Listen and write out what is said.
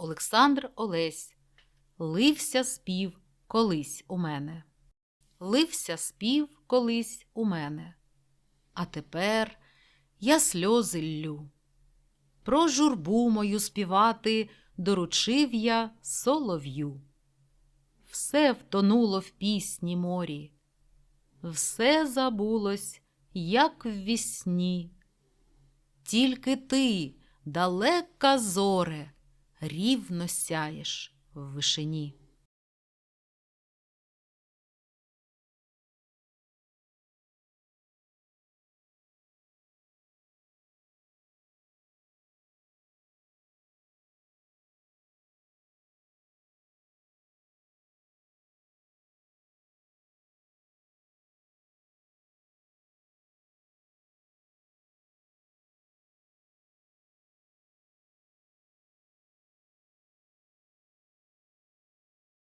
Олександр Олесь. Лився спів колись у мене. Лився спів колись у мене. А тепер я сльози ллю. Про журбу мою співати доручив я солов'ю. Все втонуло в пісні морі, все забулось, як в вісні. Тільки ти, далека зоре, рівно сяєш в вишині.